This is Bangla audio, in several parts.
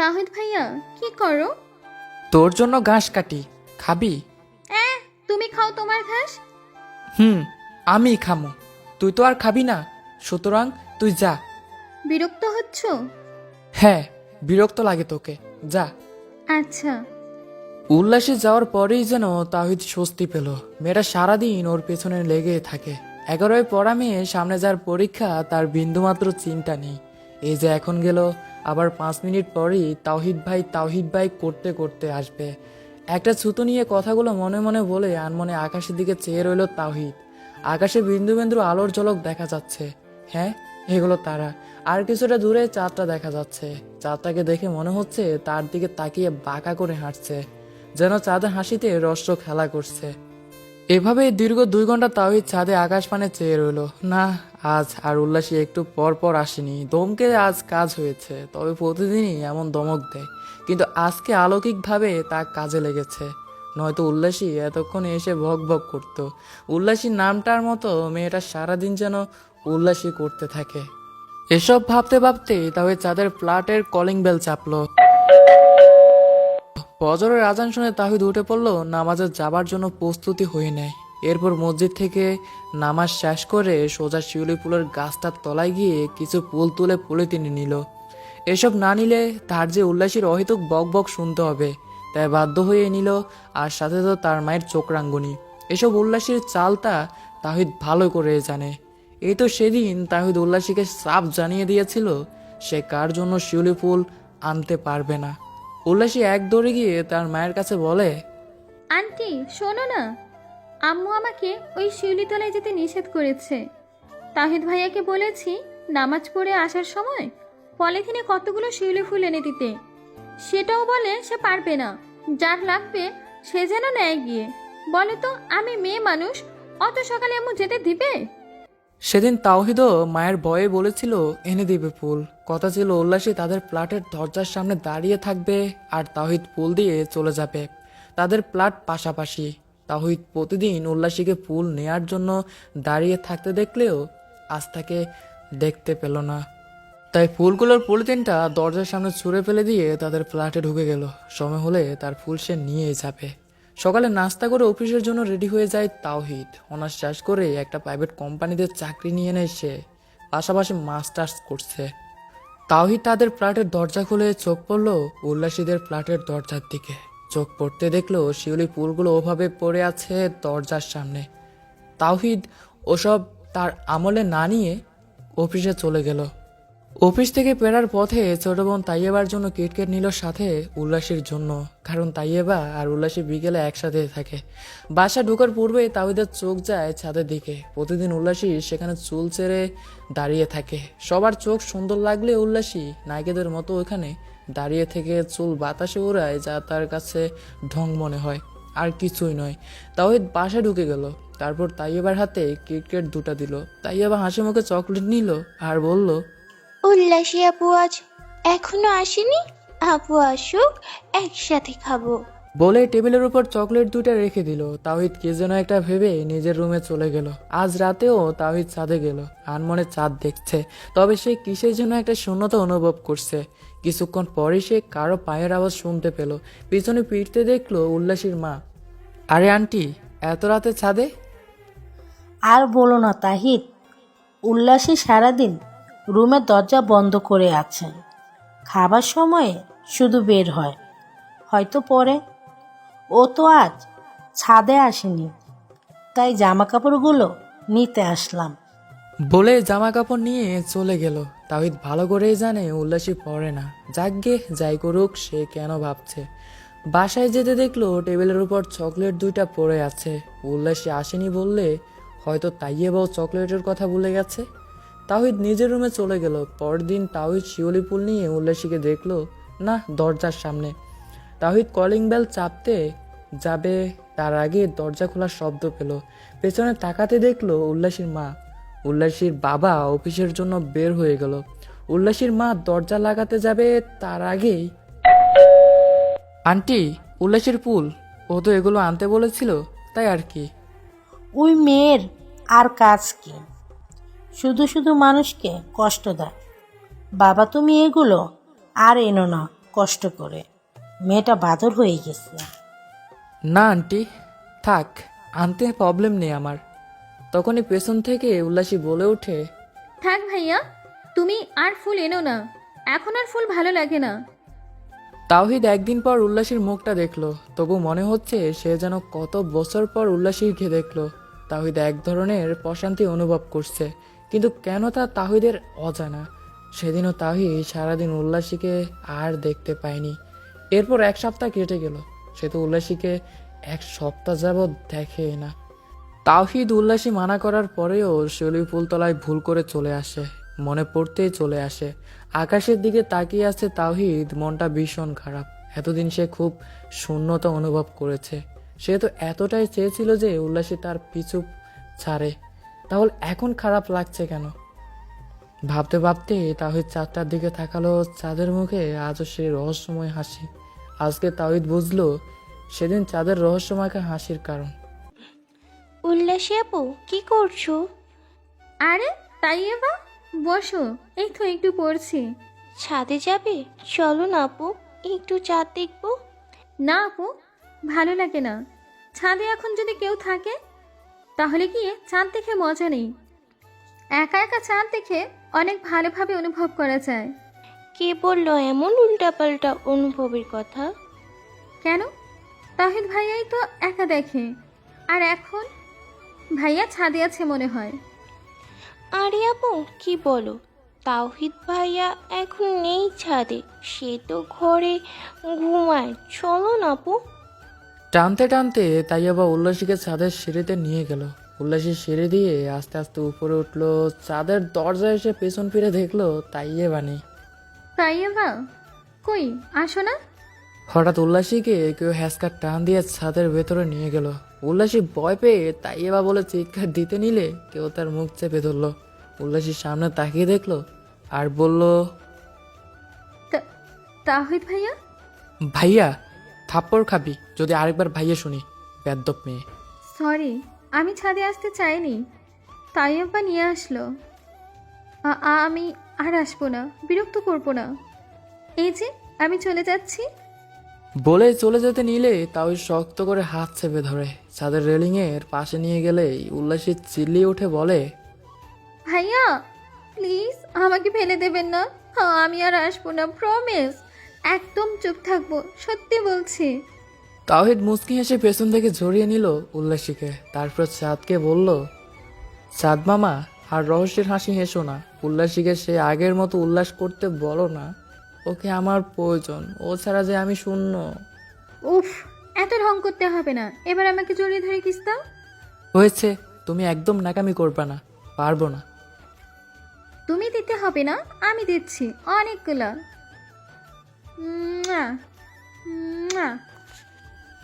তাহিদ ভাইয়া কি করো? তোর জন্য ঘাস কাটি খাবি? অ্যাঁ তুমি খাও তোমার ঘাস? হুম আমি খামো। তুই তো আর খাবি না সুতরাং তুই যা। বিরক্ত হচ্ছ? হ্যাঁ বিরক্ত লাগে তোকে যা। আচ্ছা। উল্লাসে যাওয়ার পরেই যেন তাহিদ স্বস্তি পেল। মেয়েটা সারাদিন ওর পেছনে লেগে থাকে। এগারোয় পড়া মেয়ে সামনে যার পরীক্ষা তার বিন্দুমাত্র চিন্তা নেই। এই যে এখন গেল আবার পাঁচ মিনিট পরেই তাওহিদ ভাই তাওহিদ ভাই করতে করতে আসবে। একটা ছুতো নিয়ে কথাগুলো মনে মনে বলে আনমনে আকাশের দিকে চেয়ে রইল তাওহিদ। আকাশে বিন্দু বিন্দু আলোর ঝলক দেখা যাচ্ছে। হ্যাঁ এগুলো তারা। আর কিছুটা দূরে চাঁদটা দেখা যাচ্ছে। চাঁদটাকে দেখে মনে হচ্ছে তার দিকে তাকিয়ে বাঁকা করে হাঁটছে। যেন চাঁদের হাসিতে রস্য খেলা করছে। এভাবে দীর্ঘ দুই ঘণ্টা তাওহিদ ছাদে আকাশ পানে চেয়ে রইল। না, আজ আর উল্লাসী একটু পর পর আসেনি। দমকে আজ কাজ হয়েছে, তবে প্রতিদিনই এমন দমক দেয়। কিন্তু আজকে আলৌকিকভাবে তা কাজে লেগেছে। নয়তো উল্লাসী এতক্ষণ এসে ভক ভক করত। উল্লাসীর নামটার মতো মেয়েটা সারাদিন যেন উল্লাসী করতে থাকে। এসব ভাবতে ভাবতে তবে চাঁদের ফ্ল্যাটের কলিং বেল চাপলো। ফজরের আজান শুনে তাহিদ উঠে পড়ল, নামাজে যাবার জন্য প্রস্তুতি হয়ে নেয়। এরপর মসজিদ থেকে নামাজ শেষ করে সোজা শিউলি ফুলের গাছটার তলায় গিয়ে কিছু ফুল তুলে পুলে তিনি নিল। এসব না নিলে তার যে উল্লাসীর অহেতুক বক বক শুনতে হবে। তাই বাধ্য হয়ে নিল, আর সাথে তো তার মায়ের চোখ রাঙ্গুনি এসব উল্লাসীর চালটা তাহিদ ভালো করে জানে। এই তো সেদিন তাহিদ উল্লাসীকে সাপ জানিয়ে দিয়েছিল, সে কার জন্য শিউলি ফুল আনতে পারবে না। উল্লাসী এক দৌড়ে গিয়ে তার মায়ের কাছে বলে আন্টি শোনো না। আম্মু আমাকে ওই শিউলিতলায় যেতে নিষেধ করেছে। তাহিদ ভাইয়াকে বলেছি নামাজ পড়ে আসার সময় পলিথিনে কতগুলো শিউলি ফুল এনে দিতে। সেটাও বলে সে পারবে না। যার লাগবে সে যেন নেয় গিয়ে। বলে তো আমি মেয়ে মানুষ অত সকালে আম্মু যেতে দিবে? সেদিন তাওহিদও মায়ের ভয়ে বলেছিল এনে দিবে ফুল। কথা ছিল উল্লাসী তাদের প্লাটের দরজার সামনে দাঁড়িয়ে থাকবে আর তাওহিদ ফুল দিয়ে চলে যাবে। তাদের প্লাট পাশাপাশি। তাওহিদ প্রতিদিন উল্লাসীকে ফুল নেয়ার জন্য দাঁড়িয়ে থাকতে দেখলেও আজ তাকে দেখতে পেল না। তাই ফুলগুলোর পলিথিনটা দরজার সামনে ছুঁড়ে ফেলে দিয়ে তাদের ফ্ল্যাটে ঢুকে গেল। সময় হলে তার ফুল সে নিয়ে যাবে। সকালে নাস্তা করে অফিসের জন্য রেডি হয়ে যায় তাওহিদ। অনার্স শেষ করে একটা প্রাইভেট কোম্পানিতে চাকরি নিয়ে নেয় সে পাশাপাশি মাস্টার্স করছে। তাওহিদ তাদের ফ্ল্যাটের দরজা খুলে চোখ পড়ল উল্লাসীদের ফ্ল্যাটের দরজার দিকে। চোখ পড়তে দেখল শিউলি ফুলগুলো ওভাবে পড়ে আছে দরজার সামনে। তাওহিদ ওসব তার আমলে না নিয়ে অফিসে চলে গেল। অফিস থেকে ফেরার পথে ছোট বোন তাইয়েবার জন্য কিটকেট নিল সাথে উল্লাসীর জন্য, কারণ তাইয়েবা আর উল্লাসী বিকেলে একসাথে থাকে। বাসা ঢোকার পূর্বে তাওহিদের চোখ যায় ছাদের দিকে। প্রতিদিন উল্লাসী সেখানে চুল ছেড়ে দাঁড়িয়ে থাকে। সবার চোখ সুন্দর লাগলে উল্লাসী নায়িকাদের মতো ওখানে দাঁড়িয়ে থেকে চুল বাতাসে উড়ায় যা তার কাছে ঢং মনে হয়। আর কিছুই নয়। তাওহিদ বাসা ঢুকে গেল। তারপর তাইয়েবার হাতে কিটকেট দুটা দিল। তাইয়েবা হাসি মুখে চকলেট নিল আর বলল উল্লাসী আপু আজ এখনও আসেনি? আপু আসুক একসাথে খাব। বলে টেবিলের উপর চকলেট দুটো রেখে দিল। তাওহিদ কে যেন একটা ভেবে নিজের রুমে চলে গেল। আজ রাতেও তাওহিদ ছাদে গেল। আনমনে চাঁদ দেখছে। তবে সে কিসের জন্য একটা শূন্যতা অনুভব করছে? কিছুক্ষণ পরে সে কারও পায়ের আওয়াজ শুনতে পেল। পিছনে পিটতে দেখল উল্লাসীর মা। আরে আন্টি এত রাতে ছাদে? আর বলো না তাহিদ উল্লাসী সারাদিন রুমের দরজা বন্ধ করে আছে। খাবার সময়ে শুধু বের হয়। হয়তো পরে। ও তো আজ ছাদে আসেনি। তাই জামা কাপড়গুলো নিতে আসলাম। বলে জামা কাপড় নিয়ে চলে গেল। তাহিদ ভালো করেই জানে উল্লাসী পড়ে না। যাকগে যাই করুক, সে কেন ভাবছে? বাসায় যেতে দেখল টেবিলের উপর চকলেট দুইটা পড়ে আছে। উল্লাসী আসেনি বললে হয়তো তাইয়েবাও চকলেটের কথা ভুলে গেছে। তাহিদ নিজের রুমে চলে গেল। পরদিন তাহিদ শিওলি ফুল নিয়ে উল্লাসীকে দেখল, না, দরজার সামনে। তাহিদ কলিং বেল চাপতে যাবে, তার আগে দরজা খোলার শব্দ পেল। পেছনে তাকাতে দেখল উল্লাসীর মা। উল্লাসীর বাবা অফিসের জন্য বের হয়ে গেল। উল্লাসীর মা দরজা লাগাতে যাবে, তার আগেই আন্টি, উল্লাসীর পুল। ও তো এগুলো আনতে বলেছিল, তাই আর কি? ওই মেয়ের আর কাজ কি? শুধু শুধু মানুষকে কষ্ট দেয়। বাবা তুমি এগুলো আর এনো না কষ্ট করে। মেয়েটা বাদর হয়ে গেছে। না আন্টি। থাক আনতে প্রবলেম নেই আমার। তখনই পেছন থেকে উল্লাসী বলে ওঠে থাক ভাইয়া তুমি আর ফুল এনো না। এখন আর ফুল ভালো লাগে না। তাওহিদ একদিন পর উল্লাসীর মুখটা দেখল। তবু মনে হচ্ছে সে যেন কত বছর পর উল্লাসীকে দেখল। তাহিদ এক ধরনের প্রশান্তি অনুভব করছে। কিন্তু কেন তা তাহিদের অজানা? সেদিনও তাহিদ সারাদিন উল্লাসীকে আর দেখতে পায়নি। এরপর এক সপ্তাহ কেটে গেল। সে তো উল্লাসীকে এক সপ্তাহ যাবৎ দেখে না। তাওহিদ উল্লাসী মানা করার পরেও শিউলি ফুলতলায় ভুল করে চলে আসে, মনে পড়তেই চলে আসে। আকাশের দিকে তাকিয়ে আছে তাহিদ, মনটা ভীষণ খারাপ। এতদিন সে খুব শূন্যতা অনুভব করেছে। সে তো এতটাই চেয়েছিল যে উল্লাসী তার পিছু ছাড়ে। তাহলে এখন খারাপ লাগছে কেন? ভাবতে ভাবতে তাহিদ চাঁদটার দিকে তাকালো চাঁদের মুখে আজও সেই রহস্যময় হাসি। আজকে তাহিদ বুঝলো সেদিন চাঁদের রহস্যময় হাসির কারণ। উল্লাসী আপু কি করছ? আরে তাই এবার? বসো এই তো একটু পড়ছি। ছাদে যাবে? চলো না আপু একটু চাঁদ দেখব। না আপু ভালো লাগে না। ছাদে এখন যদি কেউ থাকে? তাহলে গিয়ে চাঁদ দেখে মজা নেই। একা একা চাঁদ দেখে অনেক ভালোভাবে অনুভব করা যায়। কে বলল এমন উল্টাপাল্টা অনুভবের কথা? কেন? তাহিদ ভাইয়াই তো একা দেখে। আর এখন? ভাইয়া ছাদে আছে মনে হয়। আরে আপু কি বলো? তাওহিদ ভাইয়া এখন নেই ছাদে। সে তো ঘরে ঘুমায়। চলো না আপু। টানতে টানতে তাই আবার উল্লাসীকে চাঁদের সিঁড়িতে নিয়ে গেল। উল্লাসী সিঁড়ি দিয়ে আস্তে আস্তে উপরে উঠল। চাঁদের দরজায় এসে পেছন ফিরে দেখল তাইয়ে বানি তাই এবার কই? আসো না। হঠাৎ উল্লাসীকে কেউ হ্যাসকার টান দিয়ে ছাদের ভেতরে নিয়ে গেল। উল্লাসী ভয় পেয়ে তাইয়েবা বলে চিৎকার দিতে নিলে কেউ তার মুখ চেপে ধরলো। উল্লাসীর সামনে তাকিয়ে দেখল আর বলল তা- তাহিদ ভাইয়া? ভাইয়া থাপ্পড় খাবি যদি আরেকবার ভাইয়া শুনি বেদ্যপ মেয়ে। সরি আমি ছাদে আসতে চাইনি তাই আব্বা নিয়ে আসলো। আ- আ- আমি আর আসব না বিরক্ত করব না। এই যে আমি চলে যাচ্ছি। বলে চলে যেতে নিলে তাও শক্ত করে হাত চেপে ধরে। ছাদের রেলিংয়ের পাশে নিয়ে গেলেই উল্লাসী চিল্লিয়ে উঠে বলে ভাইয়া প্লিজ আমাকে ফেলে দেবেন না। হ্যাঁ আমি আর আসব না প্রমিস একদম চুপ থাকব সত্যি বলছি। তাওহিদ মুচকি হেসে পেছন থেকে জড়িয়ে নিল উল্লাসীকে। তারপর চাঁদকে বলল চাঁদ মামা আর রহস্যের হাসি হেসো না। উল্লাসীকে সে আগের মতো উল্লাস করতে বলো না। ওকে আমার প্রয়োজন ও ছাড়া যে আমি শূন্য। উফ এত ঢং করতে হবে না। এবার আমাকে জড়িয়ে ধরে কিস দাও হয়েছে তুমি একদম নাকামি করবে না পারব না। তুমি দিতে হবে না আমি দিচ্ছি অনেকগুলা।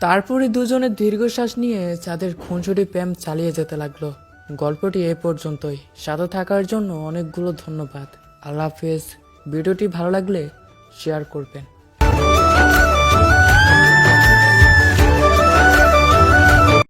তারপরে দুজনে দীর্ঘশ্বাস নিয়ে চাঁদের খুনসুটি প্রেম চালিয়ে যেতে লাগল। গল্পটি এ পর্যন্তই। সাথে থাকার জন্য অনেকগুলো ধন্যবাদ। আল্লাহ হাফেজ। ভিডিওটি ভালো লাগলে শেয়ার করবেন।